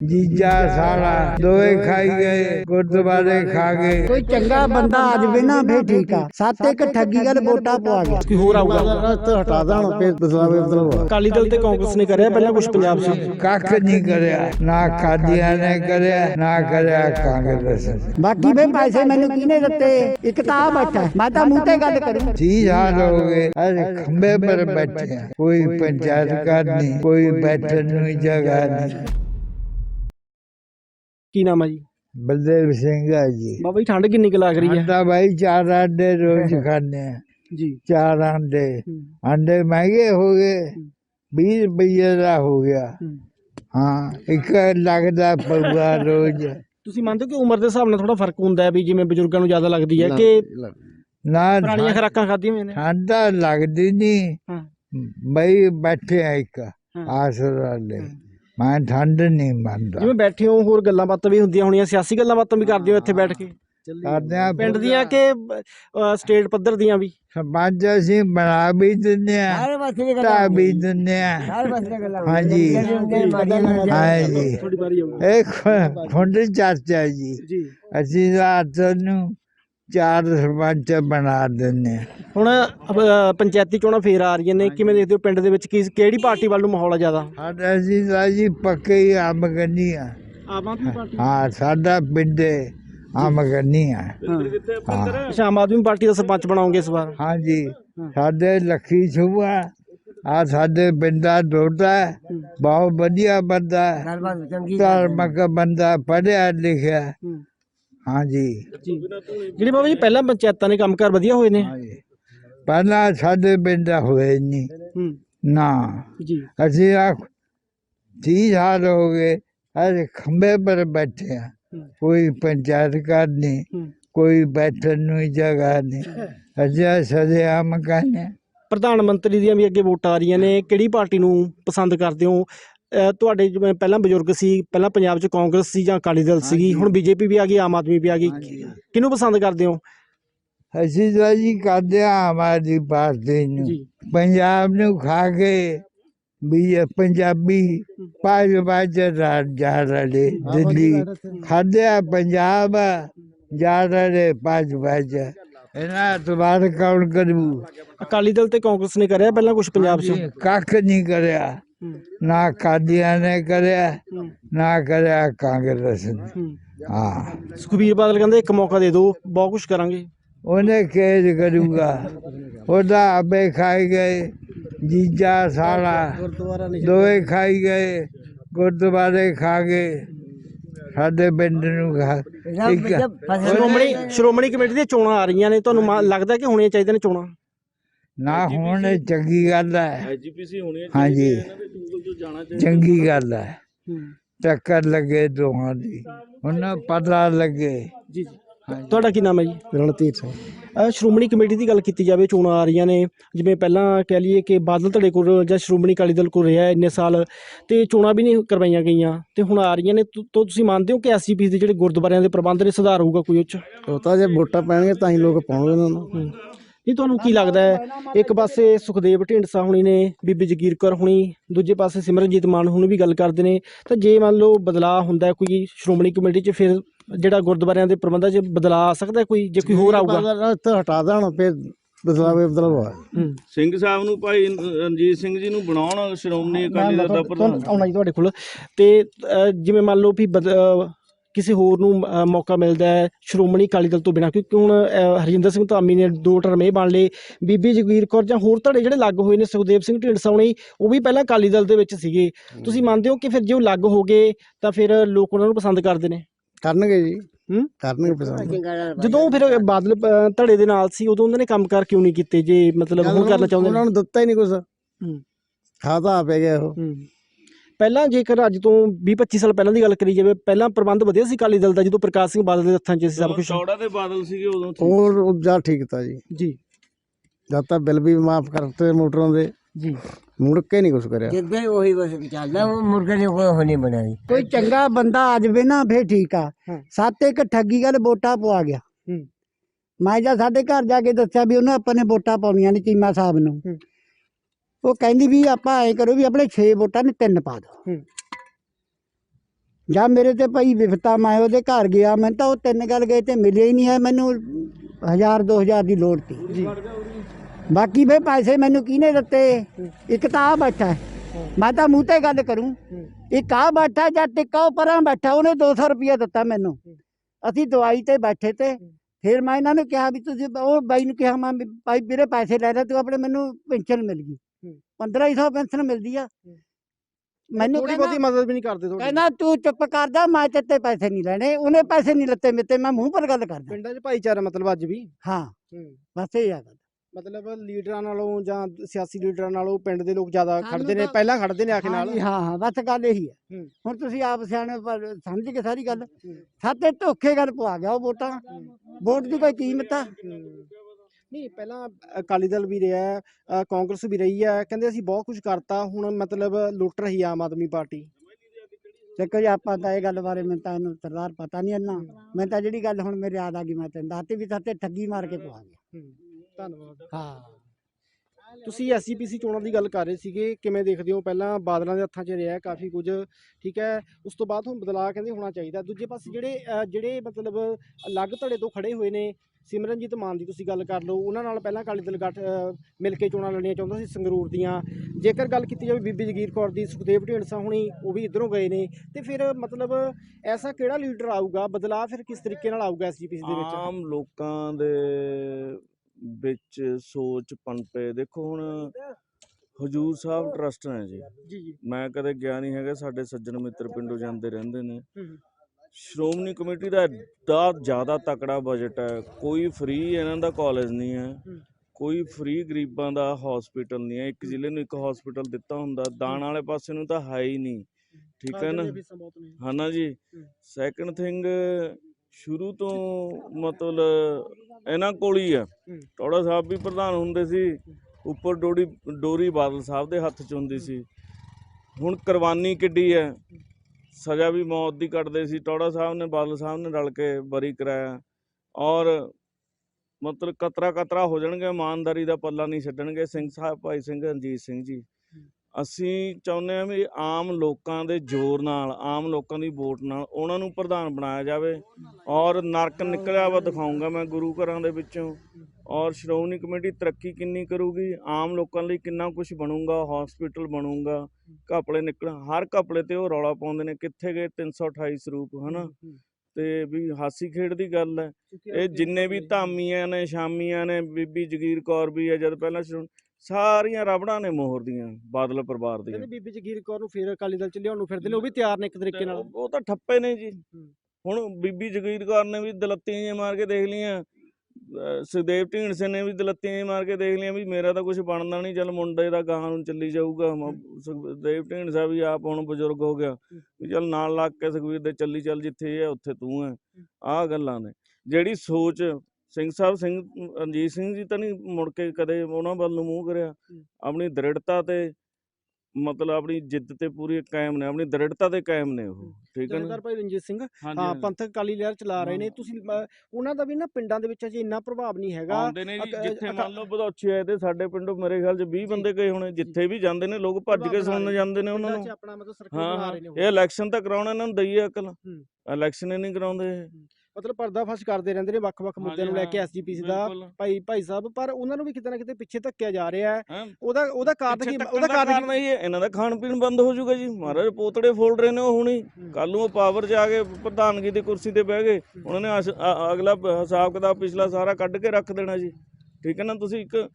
ਜੀਜਾ ਸਾਲਾ ਦੋਏ ਖਾਈ ਗਏ ਗੁਰਦੁਆਰੇ ਖਾ ਗਏ। ਕੋਈ ਚੰਗਾ ਬੰਦਾ ਆ ਜਾਵੇ ਨਾ ਫੇਰ ਠੀਕ ਆ। ਸੱਤ ਇੱਕ ਠੱਗੀ ਗੱਲ ਵੋਟਾਂ ਪਵਾ ਗਿਆ ਕੋਈ ਹੋਰ ਆਊਗਾ? ਹਟਾ ਦੇਣ ਫਿਰ ਬਦਲਾਵੇ ਬਦਲਾਵਾ ਅਕਾਲੀ ਦਲ ਤੇ ਕਾਂਗਰਸ ਨੇ ਕਰਿਆ ਪਹਿਲਾਂ ਕੁਝ ਪੰਜਾਬ 'ਚ? ਕੱਖ ਨਹੀਂ ਕਰਿਆ ਨਾ ਕਾਦੀਆਂ ਨੇ ਕਰਿਆ ਨਾ ਕਰਿਆ ਕਾਂਗਰਸ ਬਾਕੀ ਵੇ ਪੈਸੇ ਮੈਨੂੰ ਕਿਹਨੇ ਦਿੱਤੇ? ਇੱਕ ਤਾਂ ਆ ਬੈਠਾ ਮੈਂ ਤਾਂ ਮੂੰਹ ਤੇ ਗੱਲ ਕਰੂੰ। ਜੀ ਹਾਲ ਹੋ ਗਏ ਅਰੇ ਖੰਬੇ ਪਰ ਬੈਠੇ ਕੋਈ ਪੰਚਾਇਤ ਨਹੀਂ ਕੋਈ ਬੈਠਣ ਨੂੰ ਜਗ੍ਹਾ ਨਹੀਂ। ਕੀ ਨਾਮ ਹੈ ਜੀ? ਬਲਦੇਵ ਸਿੰਘ ਆ ਜੀ। ਬਾਬਾ ਜੀ ਠੰਡ ਕਿੰਨੀ ਕੁ ਲੱਗ ਰਹੀ ਹੈ? ਆਂਡਾ ਭਾਈ ਚਾਰ ਆਂਡੇ ਰੋਜ਼ ਖਾਂਦੇ ਆ। ਜੀ। ਚਾਰ ਆਂਡੇ। ਆਂਡੇ ਮਹਿੰਗੇ ਹੋ ਗਏ। 20 ਰੁਪਏ ਦਾ ਹੋ ਗਿਆ। ਹਾਂ। ਇੱਕ ਲੱਗਦਾ ਪਊਆ ਰੋਜ਼। ਤੁਸੀਂ ਮੰਨਦੇ ਹੋ ਕਿ ਉਮਰ ਦੇ ਹਿਸਾਬ ਨਾਲ ਥੋੜਾ ਫ਼ਰਕ ਹੁੰਦਾ ਹੈ ਵੀ ਜਿਵੇਂ ਬਜ਼ੁਰਗਾਂ ਨੂੰ ਜ਼ਿਆਦਾ ਲੱਗਦੀ ਹੈ ਕਿ ਨਾ ਪੁਰਾਣੀਆਂ ਖੁਰਾਕਾਂ ਖਾਧੀਆਂ ਹੋਈਆਂ ਨੇ? ਠੰਡਾ ਲੱਗਦੀ ਨਹੀਂ। ਹਾਂ। ਬਈ ਬੈਠੇ ਆ ਇੱਕ ਆਸਰਾ ਲੈ ਮੈਂ ਠੰਡ ਨਹੀਂ ਮੰਨਦਾ। ਜਿਵੇਂ ਬੈਠੇ ਹੋ ਹੋਰ ਗੱਲਾਂ ਬਾਤਾਂ ਵੀ ਹੁੰਦੀਆਂ ਹੋਣੀਆਂ ਸਿਆਸੀ ਗੱਲਾਂ ਬਾਤਾਂ ਵੀ ਕਰਦੇ ਹੋ ਇੱਥੇ ਬੈਠ ਕੇ। ਕਰਦੇ ਆ ਪਿੰਡ ਦੀਆਂ ਕਿ ਸਟੇਟ ਪੱਧਰ ਦੀਆਂ ਵੀ? ਸਰਪੰਚ ਅਸੀਂ ਬਣਾ ਵੀ ਦਿੰਦੇ ਆ ਸਾਰੇ ਪਾਸੇ ਦੀ ਢਾ ਵੀ ਦਿੰਦੇ ਆ ਸਾਰੇ ਪਾਸੇ ਦੀ ਗੱਲਾਂ ਹਾਂਜੀ। ਹਾਂਜੀ। ਇਹ ਖੁੰਡ ਚਾਚਾ ਜੀ। ਜੀ। ਅਸੀਂ ਰਾਤ ਨੂੰ ਚਾਰ ਸਰਪੰਚ ਬਣਾ ਆ। ਹੁਣ ਅਹ, ਪੰਚਾਇਤੀ ਚੋਣਾਂ ਫੇਰ ਆ ਰਹੀਆਂ ਨੇ। ਕਿਵੇਂ ਦੇਖਦੇ ਹੋ ਪਿੰਡ ਦੇ ਵਿੱਚ ਕੀ ਕਿਹੜੀ ਪਾਰਟੀ ਵੱਲ ਨੂੰ ਮਾਹੌਲ ਆ ਜ਼ਿਆਦਾ? ਸਾਡਾ ਤਾਂ ਜੀ ਪੱਕੇ ਹੀ ਆਮ ਗੰਨੀ ਆ ਆਮ ਆਦਮੀ ਪਾਰਟੀ। ਹਾਂ ਸਾਡਾ ਪਿੰਡ ਆਮ ਗੰਨੀ ਆ ਹਾਂ। ਅੱਛਾ ਆਮ ਆਦਮੀ ਪਾਰਟੀ ਦਾ ਸਰਪੰਚ ਬਣਾਉਂਗੇ ਇਸ ਵਾਰ? ਹਾਂਜੀ। ਸਾਡੇ ਲੱਖੀ ਛੂਆ ਆ ਸਾਡੇ ਪਿੰਡਾ ਦੋਤਾ ਬਹੁਤ ਵਧੀਆ ਬੰਦਾ ਹੈ। ਧਾਰਮਿਕ ਬੰਦਾ ਪੜਿਆ ਲਿਖਿਆ। ਹਾਂਜੀ ਜੀ। ਜਿਹੜੀ ਬਾਬਾ ਜੀ ਪਹਿਲਾਂ ਪੰਚਾਇਤਾਂ ਨੇ ਕੰਮਕਾਰ ਵਧੀਆ ਹੋਏ ਨੇ? ਹਾਂਜੀ ਪਹਿਲਾਂ ਸਾਡੇ ਪਿੰਡ ਹੋਏ ਨਹੀਂ। ਹੂੰ। ਨਾ। ਜੀ। ਅਸੀਂ ਆ ਤੀਹ ਸਾਲ ਹੋ ਗਏ ਅਰੇ ਖੰਬੇ ਪਰ ਬੈਠੇ ਆ। ਕੋਈ ਪੰਚਾਇਤ ਘਰ ਨਹੀਂ ਹੂੰ। ਕੋਈ ਬੈਠਣ ਨੂੰ ਜਗ੍ਹਾ ਨਹੀਂ ਅਸੀਂ ਸਦੇ ਆਮ ਕਹਿੰਦੇ ਪ੍ਰਧਾਨ ਮੰਤਰੀ ਦੀਆਂ ਵੀ ਅੱਗੇ ਵੋਟਾਂ ਆ ਰਹੀਆਂ ਨੇ ਕਿਹੜੀ ਪਾਰਟੀ ਨੂੰ ਪਸੰਦ ਕਰਦੇ ਹੋ? ਤੁਹਾਡੇ ਜਿਵੇਂ ਪਹਿਲਾਂ ਬਜ਼ੁਰਗ ਸੀ ਪਹਿਲਾਂ ਪੰਜਾਬ 'ਚ ਕਾਂਗਰਸ ਸੀ ਜਾਂ ਅਕਾਲੀ ਦਲ ਸੀਗੀ ਹੁਣ ਬੀਜੇਪੀ ਵੀ ਆ ਗਈ ਆਮ ਆਦਮੀ ਵੀ ਆ ਗਈ। ਕਿਹਨੂੰ ਪਸੰਦ ਕਰਦੇ ਹੋ? ਅਸੀਂ ਤਾਂ ਜੀ ਕਰਦੇ ਆ ਆਮ ਆਦਮੀ ਪਾਰਟੀ ਨੂੰ। ਜੀ। ਪੰਜਾਬ ਨੂੰ ਖਾ ਕੇ ਵੀ ਇਹ ਪੰਜਾਬੀ ਪਾਜ ਬਾਜ ਰਾਜ ਜਾ ਰਹੇ ਦਿੱਲੀ। ਖਾਦੇ ਆ ਪੰਜਾਬ ਜਾ ਰਹੇ ਪਾਜ ਬਾਜ ਇਹਨਾਂ ਤਵਾਰ ਕੌਣ ਕਰੂ? ਅਕਾਲੀ ਦਲ ਤੇ ਕਾਂਗਰਸ ਨੇ ਕਰਿਆ ਪਹਿਲਾਂ ਕੁਝ ਪੰਜਾਬ 'ਚ? ਕੱਖ ਨਹੀਂ ਕਰਿਆ। ਨਾ ਕਾਦੀਆਂ ਨੇ ਕਰਿਆ ਨਾ ਕਰਿਆ ਕਾਂਗਰਸ ਨੇ। ਹੂੰ। ਸੁਖਬੀਰ ਬਾਦਲ ਕਹਿੰਦੇ ਇੱਕ ਮੌਕਾ ਦੇ ਦਿਓ ਬਹੁਤ ਕੁਝ ਕਰਾਂਗੇ। ਉਹਨੇ ਕੇਜ ਕਰੂਗਾ। ਉਹਦਾ ਅਬੇ ਖਾਈ ਗਏ ਜੀਜਾ ਸਾਲਾ ਦੋਏ ਖਾਈ ਗਏ ਗੁਰਦੁਆਰੇ ਖਾ ਗਏ। ਸਾਡੇ ਪਿੰਡ ਨੂੰ ਖਾ ਸ਼੍ਰੋਮਣੀ ਸ਼੍ਰੋਮਣੀ ਕਮੇਟੀ ਦੀਆਂ ਚੋਣਾਂ ਆ ਰਹੀਆਂ ਨੇ ਤੁਹਾਨੂੰ ਲੱਗਦਾ ਕਿ ਹੋਣੀਆਂ ਚਾਹੀਦੀਆਂ ਨੇ ਚੋਣਾਂ? ਨਾ ਹੁਣ ਇਹ ਚੰਗੀ ਗੱਲ ਹੈ। ਐਜੀਪੀਸੀ ਹੋਣੀ ਹਾਂਜੀ ਚੰਗੀ ਗੱਲ ਹੈ। ਟੱਕਰ ਲੱਗੇ ਦੋਹਾਂ ਦੀ। ਉਹਨਾਂ ਪਤਾ ਲੱਗੇ। ਜੀ ਜੀ। ਤੁਹਾਡਾ ਕੀ ਨਾਮ ਹੈ ਜੀ? ਰਣਜੀਤ ਸਿੰਘ। ਅਹ ਸ਼੍ਰੋਮਣੀ ਕਮੇਟੀ ਦੀ ਗੱਲ ਕੀਤੀ ਜਾਵੇ ਚੋਣਾਂ ਆ ਰਹੀਆਂ ਨੇ। ਜਿਵੇਂ ਪਹਿਲਾਂ ਕਹਿ ਲਈਏ ਕਿ ਬਾਦਲ ਧੜੇ ਕੋਲ ਜਾਂ ਸ਼੍ਰੋਮਣੀ ਅਕਾਲੀ ਦਲ ਕੋਲ ਰਿਹਾ ਇੰਨੇ ਸਾਲ ਤੇ ਚੋਣਾਂ ਵੀ ਨਹੀਂ ਕਰਵਾਈਆਂ ਗਈਆਂ ਤੇ ਹੁਣ ਆ ਰਹੀਆਂ ਨੇ। ਤੁ- ਤੋਂ ਤੁਸੀਂ ਮੰਨਦੇ ਹੋ ਕਿ ਐਸਜੀਪੀ ਦੇ ਜਿਹੜੇ ਗੁਰਦੁਆਰਿਆਂ ਦੇ ਪ੍ਰਬੰਧ ਨੇ ਸੁਧਾਰ ਹੋਊਗਾ ਕੋਈ ਉਹ 'ਚ ਉਹ ਤਾਂ ਜੇ ਵੋਟਾਂ ਪੈਣਗੇ ਤਾਂ ਹੀ ਲੋਕ ਪਾਉਣਗੇ ਉਹਨਾਂ ਨੂੰ। ਨਹੀਂ ਤੁਹਾਨੂੰ ਕੀ ਲੱਗਦਾ ਹੈ? ਇੱਕ ਪਾਸੇ ਸੁਖਦੇਵ ਢੀਂਡਸਾ ਹੁਣੀ ਨੇ ਬੀਬੀ ਜਗੀਰ ਕੌਰ ਹੁਣੀ ਦੂਜੇ ਪਾਸੇ ਸਿਮਰਨਜੀਤ ਮਾਨ ਹੁਣ ਵੀ ਗੱਲ ਕਰਦੇ ਨੇ। ਤਾਂ ਜੇ ਮੰਨ ਲਓ ਬਦਲਾਅ ਹੁੰਦਾ ਹੈ ਕੋਈ ਸ਼੍ਰੋਮਣੀ ਕਮੇਟੀ 'ਚ ਫਿਰ ਜਿਹੜਾ ਗੁਰਦੁਆਰਿਆਂ ਦੇ ਪ੍ਰਬੰਧਾਂ 'ਚ ਬਦਲਾਅ ਆ ਸਕਦਾ ਕੋਈ ਜੇ ਕੋਈ ਹੋਰ ਆਊਗਾ। ਇੱਥੇ ਹਟਾ ਦੇਣ ਫਿਰ ਬਦਲਾਵੇ ਬਦਲਾਵਾ ਸਿੰਘ ਸਾਹਿਬ ਨੂੰ ਭਾਈ ਰਣਜੀਤ ਸਿੰਘ ਜੀ ਨੂੰ ਬਣਾਉਣ ਸ਼੍ਰੋਮਣੀ ਅਕਾਲੀ ਦਲ ਦਾ ਪ੍ਰਧਾਨ। ਆਉਣਾ ਜੀ ਤੁਹਾਡੇ ਕੋਲ। ਤੇ ਜਿਵੇਂ ਮੰਨ ਲਓ ਵੀ ਕਿਸੇ ਹੋਰ ਨੂੰ ਮੌਕਾ ਮਿਲਦਾ ਹੈ ਸ਼੍ਰੋਮਣੀ ਅਕਾਲੀ ਦਲ ਤੋਂ ਬਿਨਾਂ। ਕਿਉਂਕਿ ਹੁਣ ਹਰਜਿੰਦਰ ਸਿੰਘ ਧਾਮੀ ਨੇ ਦੋ ਟਰਮ ਇਹ ਬਣ ਲਏ। ਬੀਬੀ ਜਗੀਰ ਕੌਰ ਜਾਂ ਹੋਰ ਧੜੇ ਜਿਹੜੇ ਲੱਗ ਹੋਏ ਨੇ ਸੁਖਦੇਵ ਸਿੰਘ ਢੀਂਡਸਾ ਹੁਣੀ ਉਹ ਵੀ ਪਹਿਲਾਂ ਅਕਾਲੀ ਦਲ ਦੇ ਵਿੱਚ ਸੀਗੇ। ਤੁਸੀਂ ਮੰਨਦੇ ਹੋ ਕਿ ਫਿਰ ਜੇ ਉਹ ਲੱਗ ਹੋ ਗਏ ਤਾਂ ਫਿਰ ਲੋਕ ਉਹਨਾਂ ਨੂੰ ਪਸੰਦ ਕਰਦੇ ਨੇ? ਕਰਨਗੇ ਜੀ। ਹੂੰ? ਕਰਨਗੇ ਪਸੰਦ। ਜਦੋਂ ਫਿਰ ਬਾਦਲ ਧੜੇ ਦੇ ਨਾਲ ਸੀ ਉਦੋਂ ਉਹਨਾਂ ਨੇ ਕੰਮਕਾਰ ਕਿਉਂ ਨਹੀਂ ਕੀਤੇ? ਜੇ ਮਤਲਬ ਹੁਣ ਕਰਨਾ ਚਾਹੁੰਦੇ ਉਹਨਾਂ ਨੂੰ ਦਿੱਤਾ ਹੀ ਨਹੀਂ ਕੁਝ ਹੂੰ। ਖਾਦਾ ਪੈ ਗਿਆ ਉਹ। ਹੂੰ। ਪਹਿਲਾਂ ਜੇਕਰ ਅੱਜ ਤੋਂ 20 25 ਸਾਲ ਪਹਿਲਾਂ ਦੀ ਗੱਲ ਕਰੀ ਜਾਵੇ ਪਹਿਲਾਂ ਪ੍ਰਬੰਧ ਵਧੀਆ ਸੀ ਅਕਾਲੀ ਦਲ ਦਾ ਜਦੋਂ ਪ੍ਰਕਾਸ਼ ਸਿੰਘ ਬਾਦਲ ਦੇ ਹੱਥਾਂ 'ਚ ਸੀ ਸਭ ਕੁਝ ਚੌੜਾ ਦੇ ਬਾਦਲ ਸੀਗੇ ਉਦੋਂ ਹੋਰ ਉਹ ਜਾ ਠੀਕ ਤਾ ਜੀ। ਜੀ। ਜਦ ਤੱਕ ਬਿੱਲ ਵੀ ਮਾਫ ਕਰਤੇ ਮੋਟਰਾਂ ਦੇ। ਜੀ। ਮੁੜ ਕੇ ਨਹੀਂ ਕੁਝ ਕਰਿਆ। ਜਿੱਦਾਂ ਉਹੀ ਬਸ ਚੱਲਦਾ ਉਹ ਮੁਰਗੇ ਨੇ ਕੋਈ ਹੋਣੀ ਬਣਾਈ ਕੋਈ ਚੰਗਾ ਬੰਦਾ ਆ ਜਾਵੇ ਨਾ ਫੇਰ ਠੀਕ ਆ। ਹਾਂ। ਸੱਤ ਇੱਕ ਠੱਗੀ ਗੱਲ ਵੋਟਾਂ ਪਵਾ ਗਿਆ। ਹੂੰ। ਮੈਂ ਜਦ ਸਾਡੇ ਘਰ ਜਾ ਕੇ ਦੱਸਿਆ ਵੀ ਉਹਨੂੰ ਆਪਾਂ ਨੇ ਵੋਟਾਂ ਪਾਉਣੀਆਂ ਨੇ ਚੀਮਾ ਸਾਹਿਬ ਨੂੰ। ਹੂੰ। ਉਹ ਕਹਿੰਦੀ ਵੀ ਆਪਾਂ ਐ ਕਰੋ ਵੀ ਆਪਣੇ 6 ਵੋਟਾਂ ਨੇ ਤਿੰਨ ਪਾ ਦਿਓ। ਹੂੰ। ਜਾਂ ਮੇਰੇ ਤੇ ਪਈ ਵਿਫਤਾ ਮੈਂ ਉਹਦੇ ਘਰ ਗਿਆ ਮੈਂ ਤਾਂ ਉਹ ਤਿੰਨ ਗੱਲ ਗਏ ਤੇ ਮਿਲਿਆ ਹੀ ਨਹੀਂ ਹੈ ਮੈਨੂੰ ਹਜ਼ਾਰ ਦੋ ਹਜ਼ਾਰ ਦੀ ਲੋੜ ਸੀ। ਜੀ। ਬਾਕੀ ਵੇ ਪੈਸੇ ਮੈਨੂੰ ਕਿਹਨੇ ਦਿੱਤੇ? ਇੱਕ ਤਾਂ ਆ ਬੈਠਾ। ਮੈਂ ਤਾਂ ਮੂੰਹ ਤੇ ਗੱਲ ਕਰੂੰ। ਇੱਕ ਆ ਬੈਠਾ ਜਾਂ ਟਿੱਕਾ ਉਹ ਪਰਾਂ ਬੈਠਾ ਉਹਨੇ 200 ਰੁਪਇਆ ਦਿੱਤਾ ਮੈਨੂੰ। ਅਸੀਂ ਦਵਾਈ ਤੇ ਬੈਠੇ ਤੇ ਫਿਰ ਮੈਂ ਇਹਨਾਂ ਨੂੰ ਕਿਹਾ ਵੀ ਤੁਸੀਂ ਉਹ ਬਾਈ ਨੂੰ ਕਿਹਾ ਮੈਂ ਭਾਈ ਵੀਰੇ ਪੈਸੇ ਲੈ ਲੈ ਤੂੰ ਆਪਣੇ ਮੈਨੂੰ ਪੈਨਸ਼ਨ ਮਿਲ ਗਈ। 1500 ਪੈਨਸ਼ਨ ਮਿਲਦੀ ਆ। ਮੈਨੂੰ ਥੋੜੀ ਬਹੁਤੀ ਮਦਦ ਵੀ ਨਹੀਂ ਕਰਦੇ ਤੁਹਾਡੀ। ਕਹਿੰਦਾ ਤੂੰ ਚੁੱਪ ਕਰ ਜਾ ਮੈਂ ਤੇਤੇ ਪੈਸੇ ਨਹੀਂ ਲੈਣੇ। ਉਹਨੇ ਪੈਸੇ ਨਹੀਂ ਲੱਤੇ ਮੇਤੇ ਮੈਂ ਮੂੰਹ ਪਰ ਗੱਲ ਕਰਦਾ। ਪਿੰਡਾਂ 'ਚ ਭਾਈਚਾਰਾ ਮਤਲਬ ਅੱਜ ਵੀ? ਹਾਂ। ਬਸ ਇਹ ਆ ਗੱਲ। ਮਤਲਬ ਲੀਡਰਾਂ ਨਾਲੋਂ ਜਾਂ ਸਿਆਸੀ ਲੀਡਰਾਂ ਨਾਲੋਂ ਪਿੰਡ ਦੇ ਲੋਕ ਜ਼ਿਆਦਾ ਖੜਦੇ ਨੇ ਪਹਿਲਾਂ ਖੜਦੇ ਨੇ ਆ ਕੇ ਨਾਲ ਹਾਂ ਹਾਂ ਬਸ ਗੱਲ ਇਹੀ ਹੂੰ। ਹੁਣ ਤੁਸੀਂ ਆਪ ਸਿਆਣੇ ਪਰ ਸਮਝ ਕੇ ਸਾਰੀ ਗੱਲ। ਸਾਤੇ ਧੋਖੇ ਗੱਲ ਪਵਾ ਗਿਆ ਉਹ ਵੋਟਾਂ। ਵੋਟ ਦੀ ਕੋਈ ਕੀਮਤ ਆ। ਨਹੀਂ ਪਹਿਲਾਂ ਅਕਾਲੀ ਦਲ ਵੀ ਰਿਹਾ ਕਾਂਗਰਸ ਵੀ ਰਹੀ ਹੈ ਕਹਿੰਦੇ ਅਸੀਂ ਬਹੁਤ ਕੁਝ ਕਰਤਾ ਹੁਣ ਮਤਲਬ ਲੁੱਟ ਰਹੀ ਆਮ ਆਦਮੀ ਪਾਰਟੀ। ਦੇਖੋ ਜੀ ਆਪਾਂ ਤਾਂ ਇਹ ਗੱਲ ਬਾਰੇ ਮੈਨੂੰ ਤਾਂ ਇਹਨੂੰ ਸਰਦਾਰ ਪਤਾ ਨਹੀਂ ਇੰਨਾ। ਮੈਂ ਤਾਂ ਜਿਹੜੀ ਗੱਲ ਹੁਣ ਮੇਰੇ ਯਾਦ ਆ ਗਈ ਮੈਂ ਤੈਨੂੰ ਦੱਸਤੀ ਵੀ ਸਾਤੇ ਠੱਗੀ ਮਾਰ ਕੇ ਪਵਾ ਗਿਆ ਧੰਨਵਾਦ। ਹਾਂ। ਤੁਸੀਂ ਐਸਜੀਪੀਸੀ ਚੋਣਾਂ ਦੀ ਗੱਲ ਕਰ ਰਹੇ ਸੀਗੇ ਕਿਵੇਂ ਦੇਖਦੇ ਹੋ? ਪਹਿਲਾਂ ਬਾਦਲਾਂ ਦੇ ਹੱਥਾਂ 'ਚ ਰਿਹਾ ਕਾਫੀ ਕੁਝ ਠੀਕ ਹੈ? ਉਸ ਤੋਂ ਬਾਅਦ ਹੁਣ ਬਦਲਾਅ ਕਹਿੰਦੇ ਹੋਣਾ ਚਾਹੀਦਾ। ਦੂਜੇ ਪਾਸੇ ਜਿਹੜੇ ਜਿਹੜੇ ਮਤਲਬ ਅਲੱਗ ਧੜੇ ਤੋਂ ਖੜੇ ਹੋਏ ਨੇ ਸਿਮਰਨਜੀਤ ਮਾਨ ਦੀ ਤੁਸੀਂ ਗੱਲ ਕਰ ਲਓ ਉਹਨਾਂ ਨਾਲ ਪਹਿਲਾਂ ਅਕਾਲੀ ਦਲ ਗੱਠ ਮਿਲ ਕੇ ਚੋਣਾਂ ਲੜਨੀਆਂ ਚਾਹੁੰਦਾ ਸੀ ਸੰਗਰੂਰ ਦੀਆਂ। ਜੇਕਰ ਗੱਲ ਕੀਤੀ ਜਾਵੇ ਬੀਬੀ ਜਗੀਰ ਕੌਰ ਦੀ ਸੁਖਦੇਵ ਢੀਂਡਸਾ ਹੁਣੀ ਉਹ ਵੀ ਇਧਰੋਂ ਗਏ ਨੇ। ਤੇ ਫਿਰ ਮਤਲਬ ਐਸਾ ਕਿਹੜਾ ਲੀਡਰ ਆਊਗਾ? ਬਦਲਾਅ ਫਿਰ ਕਿਸ ਤਰੀਕੇ ਨਾਲ ਆਊਗਾ ਐਸਜੀਪੀਸੀ ਦੇ ਵਿੱਚ? ਆਮ ਲੋਕਾਂ ਦੇ ਵਿੱਚ ਸੋਚ ਪਨਪੇ। ਦੇਖੋ ਹੁਣ ਹਜੂਰ ਸਾਹਿਬ ਟਰਸਟ ਹੈ ਜੀ। ਜੀ ਮੈਂ ਕਦੇ ਗਿਆ ਨਹੀਂ ਹੈਗਾ ਸਾਡੇ ਸੱਜਣ ਮਿੱਤਰ ਪਿੰਡੋਂ ਜਾਂਦੇ ਰਹਿੰਦੇ ਨੇ। ਸ਼੍ਰੋਮਣੀ ਕਮੇਟੀ ਦਾ ਏਡਾ ਜ਼ਿਆਦਾ ਤਕੜਾ ਬਜਟ ਹੈ। ਕੋਈ ਫ੍ਰੀ ਇਹਨਾਂ ਦਾ ਕਾਲਜ ਨਹੀਂ ਹੈ। ਕੋਈ ਫ੍ਰੀ ਗਰੀਬਾਂ ਦਾ ਹਸਪੀਟਲ ਨਹੀਂ ਹੈ। ਇੱਕ ਜ਼ਿਲ੍ਹੇ ਨੂੰ ਇੱਕ ਹਸਪੀਟਲ ਦਿੱਤਾ ਹੁੰਦਾ। ਦਾਣ ਵਾਲੇ ਪਾਸੇ ਨੂੰ ਤਾਂ ਹੈ ਹੀ ਨਹੀਂ। ਠੀਕ ਹੈ ਨਾ? ਹਾਂ ਨਾ ਜੀ। ਸੈਕੰਡ ਥਿੰਗ ਸ਼ੁਰੂ ਤੋਂ ਮਤਲਬ ਇਹਨਾਂ ਕੋਲ ਹੀ ਆ ਹੂੰ। ਟੋੜਾ ਸਾਹਿਬ ਵੀ ਪ੍ਰਧਾਨ ਹੁੰਦੇ ਸੀ। ਉੱਪਰ ਡੋਰੀ ਡੋਰੀ ਬਾਦਲ ਸਾਹਿਬ ਦੇ ਹੱਥ 'ਚ ਹੁੰਦੀ ਸੀ। ਹੁਣ ਕੁਰਬਾਨੀ ਕਿੱਡੀ ਹੈ। ਸਜ਼ਾ ਵੀ ਮੌਤ ਦੀ ਕੱਟਦੇ ਸੀ। ਟੌੜਾ ਸਾਹਿਬ ਨੇ, ਬਾਦਲ ਸਾਹਿਬ ਨੇ ਰਲ ਕੇ ਬਰੀ ਕਰਾਇਆ। ਔਰ ਮਤਲਬ ਕਤਰਾ ਕਤਰਾ ਹੋ ਜਾਣਗੇ, ਇਮਾਨਦਾਰੀ ਦਾ ਪੱਲਾ ਨਹੀਂ ਛੱਡਣਗੇ। ਸਿੰਘ ਸਾਹਿਬ ਭਾਈ ਸਿੰਘ ਰਣਜੀਤ ਸਿੰਘ ਜੀ, ਅਸੀਂ ਚਾਹੁੰਦੇ ਹਾਂ ਵੀ ਆਮ ਲੋਕਾਂ ਦੇ ਜ਼ੋਰ ਨਾਲ, ਆਮ ਲੋਕਾਂ ਦੀ ਵੋਟ ਨਾਲ ਉਹਨਾਂ ਨੂੰ ਪ੍ਰਧਾਨ ਬਣਾਇਆ ਜਾਵੇ। ਔਰ ਨਰਕ ਨਿਕਲਿਆ ਵਾ ਦਿਖਾਉਂਗਾ ਮੈਂ ਗੁਰੂ ਘਰਾਂ ਦੇ ਵਿੱਚੋਂ। ਔਰ ਸ਼੍ਰੋਮਣੀ ਕਮੇਟੀ ਤਰੱਕੀ ਕਿੰਨੀ ਕਰੂਗੀ? ਆਮ ਲੋਕਾਂ ਲਈ ਕਿੰਨਾ ਕੁਝ ਬਣੂਗਾ? ਹਸਪੀਟਲ ਬਣੂਗਾ? ਘਪਲੇ ਨਿਕਲ ਹਰ ਘਪਲੇ ਤੇ ਉਹ ਰੌਲਾ ਪਾਉਂਦੇ ਨੇ ਕਿੱਥੇ ਗਏ? 328 ਸਰੂਪ ਹਨਾ? ਤੇ ਵੀ ਹਾਸੀ ਖੇਡ ਦੀ ਗੱਲ ਹੈ। ਇਹ ਜਿੰਨੇ ਵੀ ਧਾਮੀਆਂ ਨੇ ਸ਼ਾਮੀਆਂ ਨੇ ਬੀਬੀ ਜਗੀਰ ਕੌਰ ਵੀ ਹੈ ਜਦ ਪਹਿਲਾਂ ਸ਼੍ਰੋ- ਸਾਰੀਆਂ ਰਬੜਾਂ ਨੇ ਮੋਹਰ ਦੀਆਂ ਬਾਦਲ ਪਰਿਵਾਰ ਦੀਆਂ। ਕਹਿੰਦੇ ਬੀਬੀ ਜਗੀਰ ਕੌਰ ਨੂੰ ਫਿਰ ਅਕਾਲੀ ਦਲ ਚ ਲਿਆਉਣ ਨੂੰ ਫਿਰਦੇ ਨੇ ਉਹ ਵੀ ਤਿਆਰ ਨੇ ਇੱਕ ਤਰੀਕੇ ਨਾਲ। ਉਹ ਤਾਂ ਠੱਪੇ ਨੇ ਜੀ। ਹੁਣ ਬੀਬੀ ਜਗੀਰ ਕੌਰ ਨੇ ਵੀ ਦਲੱਤੀਆਂ ਮਾਰ ਕੇ ਦੇਖ ਲੀਆਂ ਅਹ ਸੁਖਦੇਵ ਢੀਂਡਸੇ ਨੇ ਵੀ ਦਲੱਤੀਆਂ ਜਿਹੀਆਂ ਮਾਰ ਕੇ ਦੇਖ ਲੀਆਂ ਵੀ ਮੇਰਾ ਤਾਂ ਕੁਝ ਬਣਦਾ ਨਹੀਂ ਚੱਲ ਮੁੰਡੇ ਦਾ ਗਾਹਾਂ ਨੂੰ ਚੱਲੀ ਜਾਊਗਾ ਸੁਖਦੇਵ ਢੀਂਡਸਾ ਵੀ ਆਪ ਹੁਣ ਬਜ਼ੁਰਗ ਹੋ ਗਿਆ ਵੀ ਚੱਲ ਨਾਲ ਲੱਗ ਕੇ ਸੁਖਵੀਰ ਦੇ ਚੱਲੀ ਚੱਲ ਜਿੱਥੇ ਇਹ ਹੈ ਉੱਥੇ ਤੂੰ ਹੈ। ਆਹ ਗੱਲਾਂ ਨੇ। ਜਿਹੜੀ ਸੋਚ ਸਿੰਘ ਸਾਹਿਬ ਸਿੰਘ ਰਣਜੀਤ ਸਿੰਘ ਜੀ ਤਾਂ ਨਹੀਂ ਮੁੜ ਕੇ ਕਦੇ ਉਹਨਾਂ ਵੱਲ ਨੂੰ ਮੂੰਹ ਕਰਿਆ। ਆਪਣੀ ਦ੍ਰਿੜਤਾ ਤੇ ਮਤਲਬ ਆਪਣੀ ਜਿੱਦ ਤੇ ਪੂਰੀ ਕਾਇਮ ਨੇ ਆਪਣੀ ਦ੍ਰਿੜਤਾ ਤੇ ਕਾਇਮ ਨੇ ਉਹ ਠੀਕ ਹੈ ਨਾ ਭਾਈ ਰਣਜੀਤ ਸਿੰਘ ਹਾਂ। ਪੰਥਕ ਅਕਾਲੀ ਲਹਿਰ ਚਲਾ ਰਹੇ ਨੇ। ਤੁਸੀਂ ਉਹਨਾਂ ਦਾ ਵੀ ਨਾ ਪਿੰਡਾਂ ਦੇ ਵਿੱਚ ਅਜੇ ਇੰਨਾ ਪ੍ਰਭਾਵ ਨਹੀਂ ਹੈਗਾ ਆਉਂਦੇ ਨੇ ਜਿੱਥੇ ਮੰਨ ਲਓ ਬਧੌਚੀ ਆਏ ਤੇ ਸਾਡੇ ਪਿੰਡੋਂ ਮੇਰੇ ਖਿਆਲ ਚ 20 ਬੰਦੇ ਗਏ ਹੋਣੇ ਜਿੱਥੇ ਵੀ ਜਾਂਦੇ ਨੇ ਲੋਕ ਭੱਜ ਕੇ ਸੁਣਨ ਜਾਂਦੇ ਨੇ ਉਹਨਾਂ ਨੂੰ। ਇਹ ਇਲੈਕਸ਼ਨ ਤਾਂ ਕਰਾਉਣਾ ਇਹਨਾਂ ਨੂੰ ਦਈਏ ਅਕਲ। ਇਲੈਕਸ਼ਨ ਹੀ ਨਹੀਂ ਕਰਾਉਂਦੇ। ਮਤਲਬ ਪਰਦਾਫਾਸ਼ ਕਰਦੇ ਰਹਿੰਦੇ ਨੇ ਵੱਖ-ਵੱਖ ਮੁੱਦਿਆਂ ਨੂੰ ਲੈ ਕੇ ਐਸਜੀਪੀਸੀ ਦਾ ਬਿਲਕੁਲ। ਭਾਈ ਭਾਈ ਸਾਹਿਬ ਪਰ ਉਹਨਾਂ ਨੂੰ ਵੀ ਕਿਤੇ ਨਾ ਕਿਤੇ ਪਿੱਛੇ ਧੱਕਿਆ ਜਾ ਰਿਹਾ ਹੈ। ਹੈਂ? ਉਹਦਾ ਉਹਦਾ ਕਾਰਨ ਕੀ ਉਹਦਾ ਦਾ ਕਾਰਨ ਕਾਰਨ ਇਹ ਹੈ, ਇਹਨਾਂ ਦਾ ਖਾਣ ਪੀਣ ਬੰਦ ਹੋ ਜਾਊਗਾ ਜੀ। ਮਹਾਰਾਜ ਪੋਤੜੇ ਫੋਲ ਰਹੇ ਨੇ ਉਹ ਹੁਣੀ। ਕੱਲ ਨੂੰ ਉਹ ਪਾਵਰ 'ਚ ਆ ਕੇ ਪ੍ਰਧਾਨਗੀ ਦੀ ਕੁਰਸੀ ਤੇ ਬਹਿ ਗਏ। ਉਹਨਾਂ ਨੇ ਅਸ- ਅ- ਅਗਲਾ ਪ- ਹਿਸਾਬ ਕਿਤਾਬ ਪਿਛਲਾ ਸਾਰਾ ਕੱਢ ਕੇ ਰੱਖ ਦੇਣਾ ਜੀ। ਠੀਕ ਹੈ ਨਾ? ਤੁਸੀਂ ਇੱਕ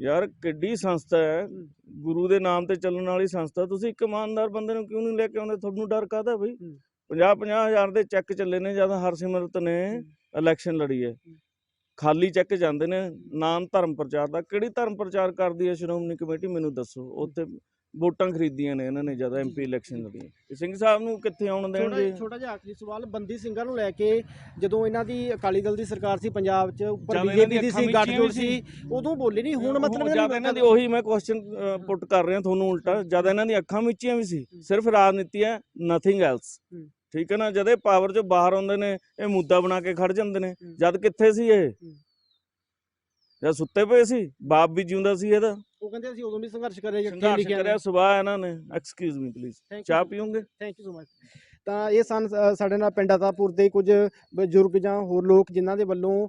ਯਾਰ ਕਿੱਡੀ ਸੰਸਥਾ ਹੈ। ਗੁਰੂ ਦੇ ਨਾਮ ਤੇ ਚੱਲਣ ਵਾਲੀ ਸੰਸਥਾ। ਤੁਸੀਂ ਇੱਕ ਇਮਾਨਦਾਰ ਬੰਦੇ ਨੂੰ ਕਿਉਂ ਨਹੀਂ ਲੈ ਕੇ ਆਉਂਦੇ? ਤੁਹਾਨੂੰ ਡਰ ਕਾਹਦਾ ਬਈ? 50 50 ਹਜ਼ਾਰ ਦੇ ਚੈੱਕ ਚੱਲੇ ਨੇ ਜਦ ਹਰਸਿਮਰਤ ਨੇ ਇਲੈਕਸ਼ਨ ਲੜੀ ਹੈ। ਖਾਲੀ ਚੈੱਕ ਜਾਂਦੇ ਨੇ ਨਾਮ ਧਰਮ ਪ੍ਰਚਾਰ ਦਾ। ਕਿਹੜੀ ਧਰਮ ਪ੍ਰਚਾਰ ਕਰਦੀ ਹੈ ਸ਼੍ਰੋਮਣੀ ਕਮੇਟੀ ਮੈਨੂੰ ਦੱਸੋ। ਉੱਥੇ ਵੋਟਾਂ ਖਰੀਦੀਆਂ ਨੇ ਇਹਨਾਂ ਨੇ ਜਦ ਐਮਪੀ ਇਲੈਕਸ਼ਨ ਲੜੀ ਤੇ ਸਿੰਘ ਸਾਹਿਬ ਨੂੰ ਕਿੱਥੇ ਆਉਣ ਦੇਣਗੇ? ਛੋਟਾ ਜਿਹਾ ਆਖਰੀ ਸਵਾਲ ਬੰਦੀ ਸਿੰਘਾਂ ਨੂੰ ਲੈ ਕੇ ਜਦੋਂ ਇਹਨਾਂ ਦੀ ਅਕਾਲੀ ਦਲ ਦੀ ਸਰਕਾਰ ਸੀ ਪੰਜਾਬ 'ਚ ਉੱਪਰ ਬੀਜੇਪੀ ਦੀ ਸੀ ਗੱਠਜੋੜ ਸੀ। ਉਦੋਂ ਬੋਲੇ ਨਹੀਂ ਹੁਣ ਮਤਲਬ ਜਦ ਇਹਨਾਂ ਦੀ ਉਹੀ ਮੈਂ ਕੁਐਸਚਨ ਪੁੱਟ ਕਰ ਰਿਹਾ ਤੁਹਾਨੂੰ ਉਲਟਾ। ਜਦ ਇਹਨਾਂ ਦੀ ਅੱਖਾਂ ਮੀਚੀਆਂ ਵੀ ਸੀ ਸਿਰਫ ਰਾਜਨੀਤੀ ਹੈ ਨਥਿੰਗ ਐਲਸ। ਠੀਕ ਹੈ ਨਾ? ਜਦ ਇਹ ਪਾਵਰ ਚੋਂ ਬਾਹਰ ਆਉਂਦੇ ਨੇ ਇਹ ਮੁੱਦਾ ਬਣਾ ਕੇ ਖੜ ਜਾਂਦੇ ਨੇ। ਜਦ ਕਿੱਥੇ ਸੀ ਇਹ? ਜਦ ਸੁੱਤੇ ਪਏ ਸੀ? ਬਾਪ ਵੀ ਜਿਉਂਦਾ ਸੀ ਇਹਦਾ। ਉਹ ਕਹਿੰਦੇ ਅਸੀਂ ਉਦੋਂ ਵੀ ਸੰਘਰਸ਼ ਕਰਿਆ ਜਾਂ ਸੰਘਰਸ਼ ਕਰਿਆ ਸੁਭਾ ਇਹਨਾਂ ਨੇ। ਐਕਸਕਿਊਜ਼ ਮੀ ਪਲੀਜ਼ ਚਾਹ ਪੀਓਗੇ? ਥੈਂਕ ਯੂ ਸੋ ਮਚ ਤਾਂ ਇਹ ਸਨ ਸਾਡੇ ਨਾਲ ਪਿੰਡ ਆਤਾਪੁਰ ਦੇ ਕੁਝ ਬਜ਼ੁਰਗ ਜਾਂ ਹੋਰ ਲੋਕ ਜਿਨ੍ਹਾਂ ਦੇ ਵੱਲੋਂ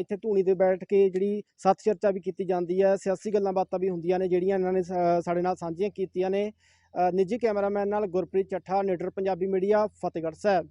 ਇੱਥੇ ਧੂਣੀ ਤੇ ਬੈਠ ਕੇ ਜਿਹੜੀ ਸੱਤ ਚਰਚਾ ਵੀ ਕੀਤੀ ਜਾਂਦੀ ਹੈ ਸਿਆਸੀ ਗੱਲਾਂ ਬਾਤਾਂ ਵੀ ਹੁੰਦੀਆਂ ਨੇ ਜਿਹੜੀਆਂ ਇਹਨਾਂ ਨੇ ਸਾਡੇ ਨਾਲ ਸਾਂਝੀਆਂ ਕੀਤੀਆਂ ਨੇ। ਨਿੱਜੀ ਕੈਮਰਾਮੈਨ ਨਾਲ ਗੁਰਪ੍ਰੀਤ ਚੱਠਾ ਨਿਡਰ ਪੰਜਾਬੀ ਮੀਡੀਆ ਫਤਿਹਗੜ੍ਹ ਸਾਹਿਬ।